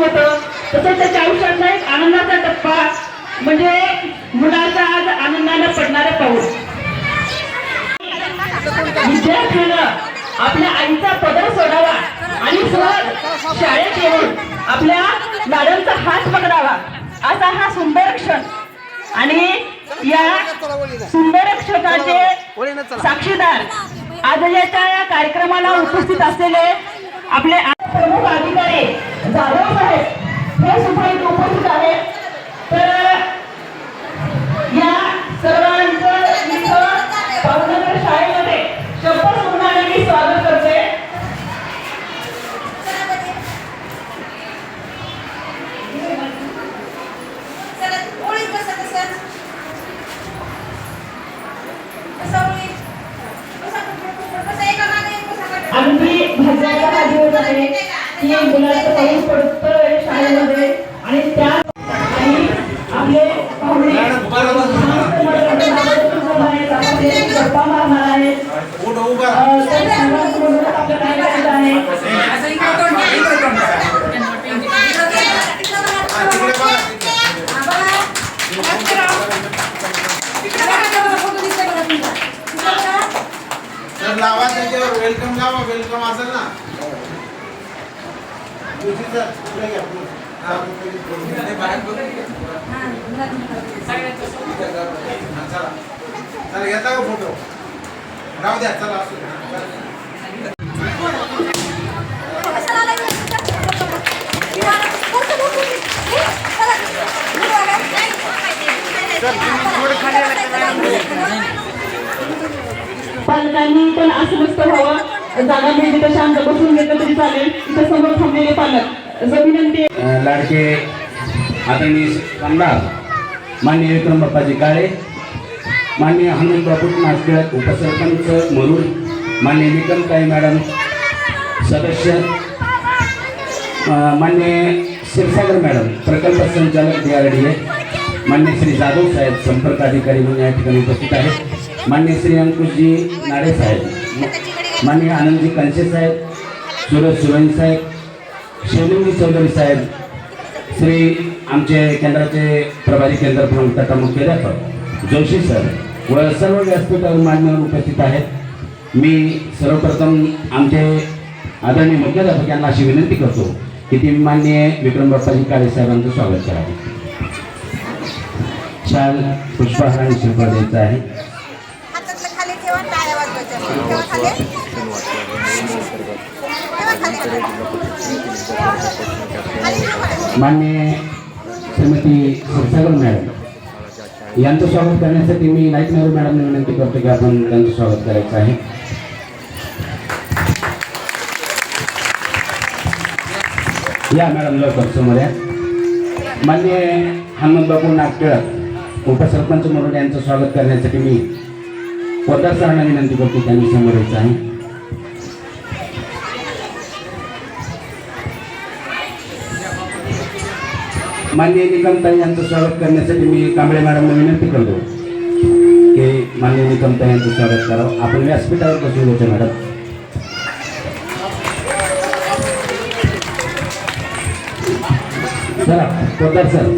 होतं. तसंच त्याच्या आयुष्यातला एक आनंदाचा टप्पा म्हणजे मुलाचा आज आनंदानं पडणारा पाऊस. विद्यार्थ्यानं आपल्या आईचा पदर सोडावा आणि सर शाळेत येऊन आपल्या मॅडमचा हात पकडावा असा हा सुंदर क्षण. आणि या सुंदर क्षणाचे साक्षीदार आज याच्या या कार्यक्रमाला उपस्थित असलेले आपले प्रमुख अधिकारी जाधव साहेब हे सुद्धा इथे उपस्थित आहेत तर या सर्वांचं इथं पावनगर शाळेमध्ये शपथ म्हणून मी स्वागत करते चला ओळीत बसा तसंच बसा ओळीत बसा बसा एका मागे एक बसा गटात. अगदी भाज्याच्या भाजी होत आहे की मुलाचं पाऊस पडतोय शाळेमध्ये आणि त्या आणि आपले पाहुणे शांत मनोरंजनामध्ये आहेत. आपण ते गप्पा मारणार आहेत अं, तर सर्वांसमोर आपलं काय करायचं आहे तर लावा त्याच्यावर वेलकम लावा वेलकम असेल ना? चला. चला घेता का फोटो? राहू द्या चला असू द्या. पालकांनी पण असं व्हावं. जागा मिळते तर शांत बसून घेतलं तरी चालेल. इथं समोर थांबलेले पालक. जो विनंती आहे. अ, लाडके आदरणीय आमदार माननीय विक्रम बाप्पाजी काळे माननीय हनुमंत बापू नागटिळक उपसरपंच मुरुड माननीय निकमताई मॅडम सदस्य अ, माननीय क्षीरसागर मॅडम प्रकल्प संचालक डी आर डी ए मान्य श्री जाधव साहेब संपर्क अधिकारी म्हणून या ठिकाणी उपस्थित आहेत. मान्य श्री अंकुशजी नाडे साहेब माननीय आनंदजी कंचे साहेब सुरज सुरई साहेब शिवलिंगी चौधरी साहेब श्री आमचे केंद्राचे प्रभारी केंद्र प्रमुख तथा मुख्याध्यापक जोशी सर व सर्व व्यासपीठावर मान्यवर उपस्थित आहेत. मी सर्वप्रथम आमचे आदरणीय मुख्याध्यापक यांना अशी विनंती करतो की ती मान्य विक्रम बाप्पाजी काळे साहेबांचं स्वागत करावे छान पुष्पहार आणि श्रीफळ द्यायचं आहे. ठेवा खाली मान्य श्रीमती क्षीरसागर मॅडम यांचं स्वागत करण्यासाठी मी नाईक नेहरू मॅडमने विनंती करतो की आपण त्यांचं स्वागत करायचं आहे. या मॅडम लवकर समोर या. मान्य हनुमंतबाबू नागटिळक उपसरपंच म्हणून यांचं स्वागत करण्यासाठी मी पोदार सरांना विनंती करतो त्यांनी समोर यायचं आहे माननीय निकमताई यांचं स्वागत करण्यासाठी मी कांबळे मॅडमला विनंती करतो की माननीय निकमताई यांचं स्वागत करावं आपण व्यासपीठावर बसून होतो मॅडम चला पोदार सर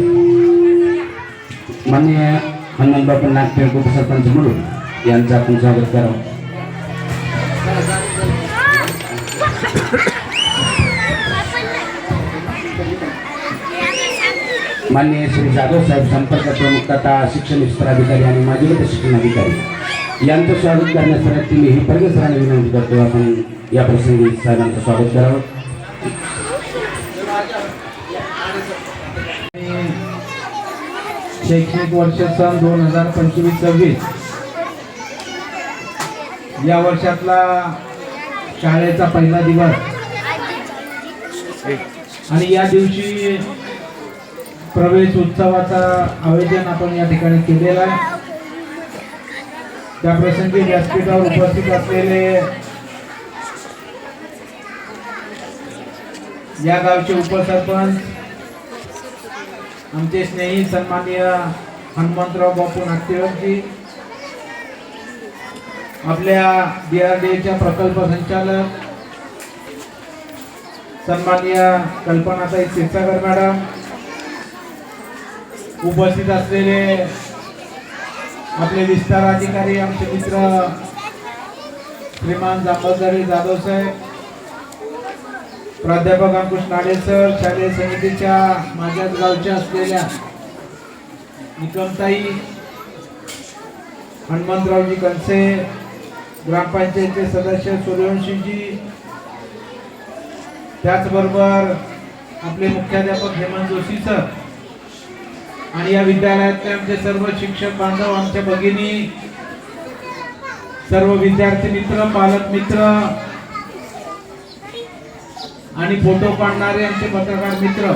माननीय हनुमान बापू नागपूर उपसरपंच म्हणून यांचं आपण स्वागत करावं. माननीय श्री जाधव साहेब संपर्क प्रमुख तथा शिक्षण विस्तार अधिकारी आणि माजी शिक्षण अधिकारी. यांचं स्वागत करण्यासाठी मी ही परगे सरांनी विनंती करतो आपण या प्रसंगी साहेबांचं स्वागत करावं. शैक्षणिक वर्ष सन दोन हजार पंचवीस सव्वीस. या वर्षातला शाळेचा पहिला दिवस. आणि या दिवशी प्रवेश उत्सवाचा आयोजन आपण या ठिकाणी केलेलं आहे. त्या प्रसंगी व्यासपीठावर उपस्थित असलेले या गावचे उपसरपंच आमचे स्नेही सन्माननीय हनुमंतराव बापू नागतेवरजी आपल्या डी आर डी एच्या प्रकल्प संचालक सन्माननीय कल्पनाताई क्षीरसागर मॅडम उपस्थित असलेले आपले विस्तार अधिकारी आमचे मित्र श्रीमान जांभळदारी जाधव साहेब प्राध्यापक अंकुश नाडे सर शालेय समितीच्या माझ्याच गावच्या असलेल्या निकमताई हनुमंतरावजी कनसे ग्रामपंचायतचे सदस्य सूर्यवंशीजी त्याचबरोबर आपले मुख्याध्यापक हेमंत जोशी सर आणि या विद्यालयातले आमचे सर्व शिक्षक बांधव आमच्या भगिनी सर्व विद्यार्थी मित्र पालक मित्र आणि फोटो काढणारे आमचे पत्रकार मित्र.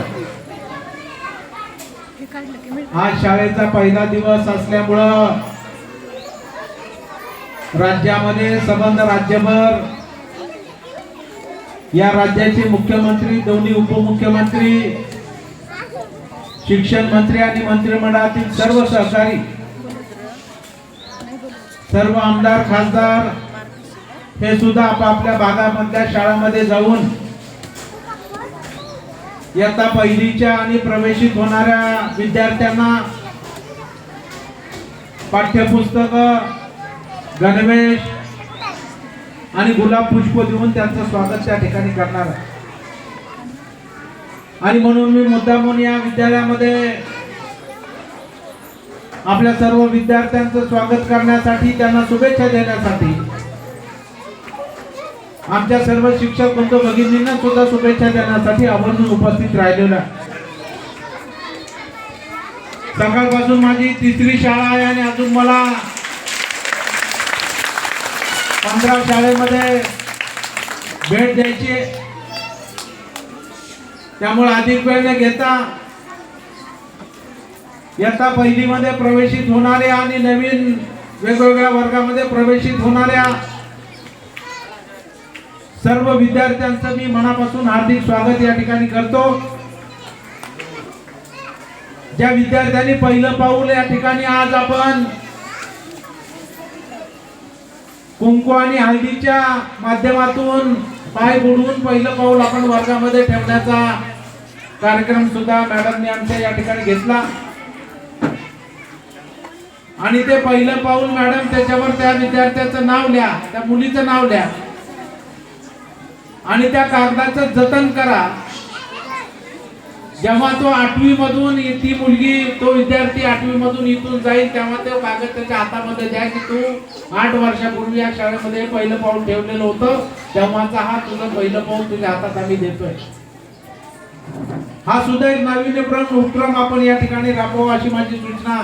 आज शाळेचा पहिला दिवस असल्यामुळं राज्यामध्ये संबंध राज्यभर. या राज्याचे मुख्यमंत्री दोन्ही उपमुख्यमंत्री शिक्षण मंत्री आणि मंत्रिमंडळातील सर्व सहकारी सर्व आमदार खासदार हे सुद्धा आपापल्या भागामधल्या शाळांमध्ये जाऊन इयत्ता पहिलीच्या आणि प्रवेशित होणाऱ्या विद्यार्थ्यांना पाठ्यपुस्तक गणवेश आणि गुलाब पुष्प देऊन त्यांचं स्वागत त्या ठिकाणी करणार आहे. आणि म्हणून मी मुद्दामून या विद्यालयामध्ये आपल्या सर्व विद्यार्थ्यांचं स्वागत करण्यासाठी त्यांना शुभेच्छा देण्यासाठी आमच्या सर्व शिक्षक बंधू भगिनींना सुद्धा शुभेच्छा देण्यासाठी आवर्जून उपस्थित राहिलेला सकाळपासून माझी तिसरी शाळा आहे आणि अजून मला पंधरा शाळेमध्ये भेट द्यायची. त्यामुळे अधिक वेळ न घेता. इयत्ता पहिलीमध्ये प्रवेशित होणाऱ्या आणि नवीन वेगवेगळ्या वर्गामध्ये प्रवेशित होणाऱ्या सर्व विद्यार्थ्यांचं मी मनापासून हार्दिक स्वागत या ठिकाणी करतो. ज्या विद्यार्थ्यांनी पहिलं पाऊल या ठिकाणी आज आपण कुंकू आणि हळदीच्या माध्यमातून पाय बुडवून पहिलं पाऊल आपण वर्गामध्ये ठेवण्याचा कार्यक्रम सुद्धा मॅडमने आमच्या या ठिकाणी घेतला. आणि ते पहिलं पाऊल मॅडम त्याच्यावर त्या विद्यार्थ्याचं नाव लिहा त्या मुलीचं नाव लिहा. आणि त्या कागदाचं जतन करा. जेव्हा तो आठवी मधून ती मुलगी तो विद्यार्थी आठवी मधून इथून जाईल तेव्हा ते कागद त्याच्या हातामध्ये द्या की तू आठ वर्षापूर्वी या शाळेमध्ये पहिलं पाऊल ठेवलेलं होतं. तेव्हाचा हा तुझं पहिलं पाऊल तुझ्या हातात आम्ही देतोय. हा सुद्धा एक नाविन्यपूर्ण उपक्रम आपण या ठिकाणी राबवा अशी माझी सूचना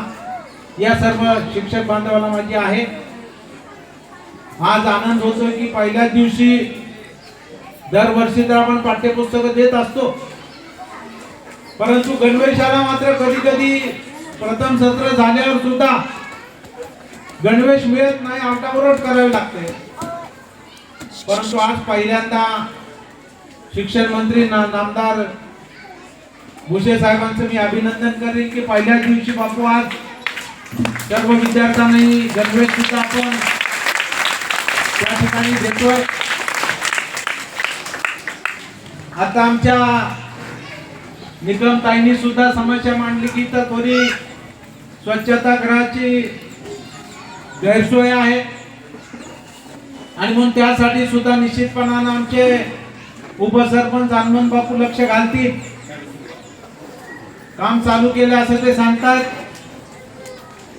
या सर्व शिक्षक बांधवाला माझी आहे. आज आनंद होतोय की पहिल्याच दिवशी दरवर्षी तर आपण पाठ्यपुस्तकं देत असतो. परंतु गणवेशाला मात्र कधी कधी प्रथम सत्र झाल्यावर सुद्धा गणवेश मिळत नाही आमटावरच करावे लागते. परंतु आज पहिल्यांदा शिक्षण मंत्री ना नामदार भुसे साहेबांचं मी अभिनंदन करेन की पहिल्याच दिवशी बापू आज सर्व विद्यार्थ्यांनाही गणवेश सुद्धा आपण त्या ठिकाणी देतोय. आता आमच्या निकम ताईंनी सुद्धा समस्या मांडली की तर थोडी स्वच्छतागृहाची गैरसोय आहे. आणि म्हणून त्यासाठी सुद्धा निश्चितपणानं आमचे उपसरपंच हनुमान बापू लक्ष घालतील. काम चालू केलं असं ते सांगतात.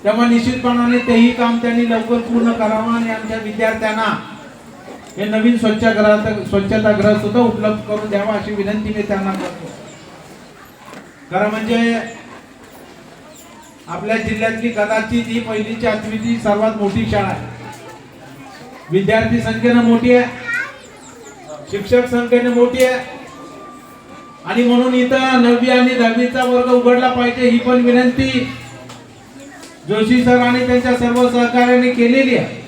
तेव्हा निश्चितपणाने तेही काम त्यांनी लवकर पूर्ण करावं आणि आमच्या विद्यार्थ्यांना हे नवीन स्वच्छगृह स्वच्छतागृह सुद्धा उपलब्ध करून द्यावा अशी विनंती मी त्यांना करतो. खरं म्हणजे आपल्या जिल्ह्यातली कदाचित ही पहिलीची आठवीची सर्वात मोठी शाळा आहे. विद्यार्थी संख्येनं मोठी आहे. शिक्षक संख्येने मोठी आहे. आणि म्हणून इथं नववी आणि दहावीचा वर्ग उघडला पाहिजे ही पण विनंती जोशी सर आणि त्यांच्या सर्व सहकार्याने केलेली आहे.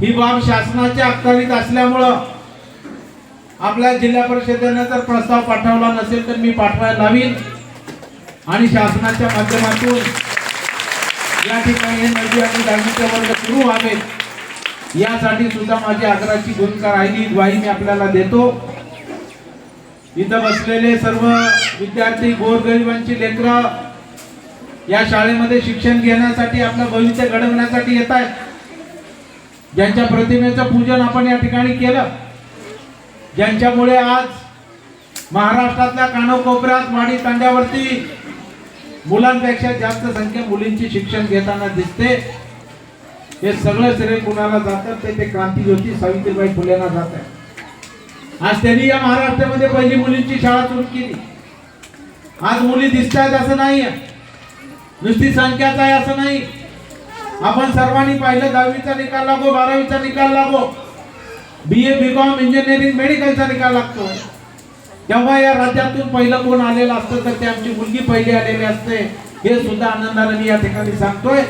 ही बाब शासनाच्या अखत्यारीत असल्यामुळं आपल्या जिल्हा परिषदेनं जर प्रस्ताव पाठवला नसेल तर मी पाठवायला लावीन. आणि शासनाच्या माध्यमातून या ठिकाणी हे नदी आणि दहावीचे वर्ग सुरू व्हावेत. यासाठी सुद्धा माझी आग्रहाची भूमिका राहिली. ग्वाही मी आपल्याला देतो. इथं बसलेले सर्व विद्यार्थी गोरगरिबांची लेकरं या शाळेमध्ये शिक्षण घेण्यासाठी आपलं भविष्य घडवण्यासाठी येत आहेत ज्यांच्या प्रतिमेचं पूजन आपण या ठिकाणी केलं. ज्यांच्यामुळे आज महाराष्ट्रातल्या कानोकोपऱ्यात वाडी तांड्यावरती मुलांपेक्षा जास्त संख्या मुलींची शिक्षण घेताना दिसते. हे सगळं श्रेय कुणाला जातं? ते ते क्रांतीज्योती सावित्रीबाई फुलेना जात. आहे आज त्यांनी या महाराष्ट्रामध्ये पहिली मुलींची शाळा सुरू केली. आज मुली दिसत आहेत असं नाही. नुसती संख्याच आहे असं नाही. आपण सर्वांनी पाहिलं दहावीचा निकाल लागो बारावीचा निकाल लागो. बी ए बी कॉम इंजिनिअरिंग मेडिकलचा निकाल लागतो. तेव्हा या राज्यातून पहिलं कोण आलेलं असतं तर ते आमची मुलगी पहिली आलेली असते. हे सुद्धा आनंदाने मी या ठिकाणी सांगतोय.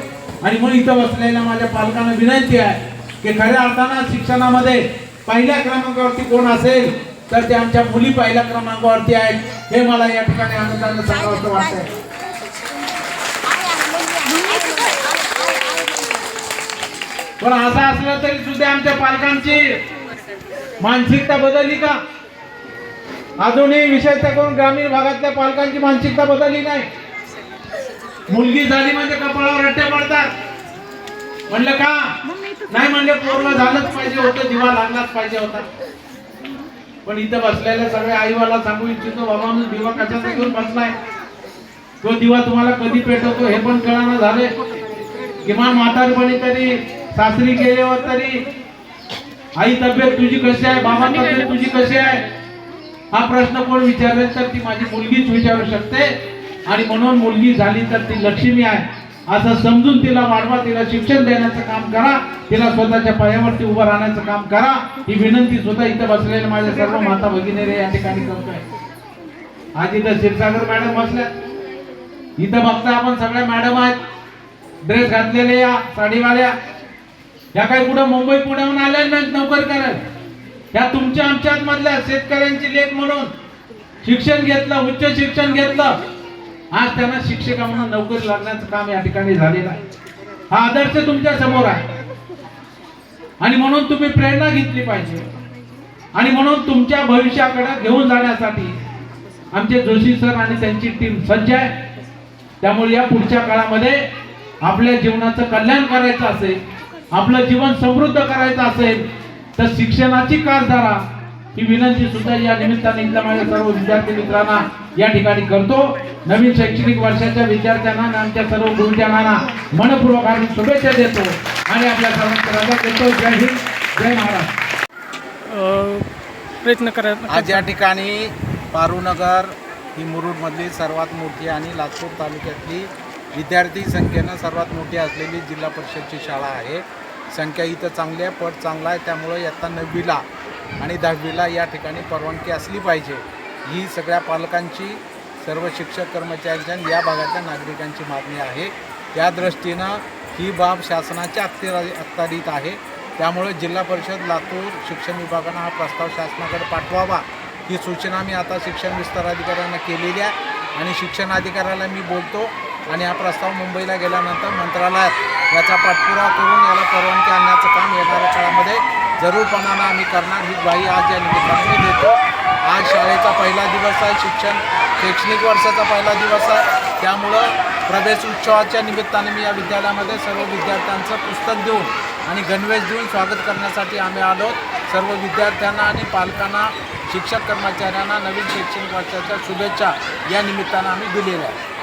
आणि म्हणून इथं बसलेल्या माझ्या पालकांना विनंती आहे की खऱ्या अर्थानं शिक्षणामध्ये पहिल्या क्रमांकावरती कोण असेल तर ते आमच्या मुली पहिल्या क्रमांकावरती आहेत. हे मला या ठिकाणी आनंदाने सांगावं वाटतंय. पण असं असलं तरी सुद्धा आमच्या पालकांची मानसिकता बदलली का? अजूनही विशेषतः करून ग्रामीण भागातल्या पालकांची मानसिकता बदलली नाही. मुलगी झाली म्हणजे कपाळावर रट्टे पडतात. म्हणलं का? नाही म्हणले पूर्ण झालंच पाहिजे होतं दिवा लागलाच पाहिजे होता. पण इथं बसलेल्या सगळ्या आईवाला सांगू इच्छितो बाबा मी दिवा कशाचा घेऊन बसलाय? तो दिवा तुम्हाला कधी पेटवतो हे पण कळाना झाले किमान म्हातारपणी तरी सासरी गेल्यावर तरी आई तब्येत तुझी कशी आहे? बाबा तब्येत तुझी कशी आहे? हा प्रश्न कोण विचारेल तर ती माझी मुलगीच विचारू शकते. आणि म्हणून मुलगी झाली तर ती लक्ष्मी आहे. असं समजून तिला वाढवा तिला शिक्षण देण्याचं काम करा तिला स्वतःच्या पायावरती उभं राहण्याचं काम करा. ही विनंती सुद्धा इथं बसलेल्या माझ्या सर्व माता भगिनी या ठिकाणी करतोय. आज इथं क्षीरसागर मॅडम बसल्या इथं बघता आपण सगळ्या मॅडम आहेत. ड्रेस घातलेले या साडीवाल्या. या काही कुठं मुंबई पुण्याहून आल्या नाहीत नोकरी करायला? या तुमच्या आमच्यात मधल्या शेतकऱ्यांची लेख म्हणून शिक्षण घेतलं उच्च शिक्षण घेतलं. आज त्यांना शिक्षका म्हणून नोकरी लागण्याचं काम या ठिकाणी झालेलं आहे. हा आदर्श तुमच्यासमोर आहे. आणि म्हणून तुम्ही प्रेरणा घेतली पाहिजे. आणि म्हणून तुमच्या भविष्याकडे घेऊन जाण्यासाठी आमचे जोशी सर आणि त्यांची टीम सज्ज आहे. त्यामुळे या पुढच्या काळामध्ये आपल्या जीवनाचं कल्याण करायचं असेल आपलं जीवन समृद्ध करायचं असेल तर शिक्षणाची कास धरा ही विनंती सुद्धा या निमित्ताने इथल्या माझ्या सर्व विद्यार्थी मित्रांना या ठिकाणी करतो. नवीन शैक्षणिक वर्षाच्या विद्यार्थ्यांना आणि आमच्या सर्व गुरुजनांना मनपूर्वक आम्ही शुभेच्छा देतो आणि आपल्या सर्वांचा रजा देतो जय हिंद जय महाराष्ट्र. प्रयत्न करा. आज या ठिकाणी पारूनगर ही मुरुडमधली सर्वात मोठी आणि लातूर तालुक्यातली विद्यार्थी संख्येनं सर्वात मोठी असलेली जिल्हा परिषदची शाळा आहे. संख्या इथं चांगली आहे पट चांगला आहे. त्यामुळं इयत्ता नववीला आणि दहावीला या ठिकाणी परवानगी असली पाहिजे. ही सगळ्या पालकांची सर्व शिक्षक कर्मचाऱ्यांच्या या भागातल्या नागरिकांची मागणी आहे. त्या दृष्टीनं ही बाब शासनाच्या अखत्यारा अखत्यारीत आहे. त्यामुळे जिल्हा परिषद लातूर शिक्षण विभागानं हा प्रस्ताव शासनाकडे पाठवावा. ही सूचना मी आता शिक्षण विस्तार अधिकाऱ्यांना केलेली आहे. आणि शिक्षण अधिकाऱ्याला मी बोलतो आणि हा प्रस्ताव मुंबईला गेल्यानंतर मंत्रालयात याचा पाठपुरा करून याला परवानगी आणण्याचं काम येणाऱ्या काळामध्ये जरूरपणानं आम्ही करणार. ही ग्वाही आज या निमित्ताने देतो. आज शाळेचा पहिला दिवस आहे शिक्षण शैक्षणिक वर्षाचा पहिला दिवस आहे. त्यामुळं प्रवेश उत्सवाच्या निमित्ताने मी या विद्यालयामध्ये सर्व विद्यार्थ्यांचं पुस्तक देऊन आणि गणवेश देऊन स्वागत करण्यासाठी आम्ही आलो. सर्व विद्यार्थ्यांना आणि पालकांना शिक्षक कर्मचाऱ्यांना नवीन शैक्षणिक वर्षाच्या शुभेच्छा या निमित्तानं आम्ही दिलेल्या आहेत.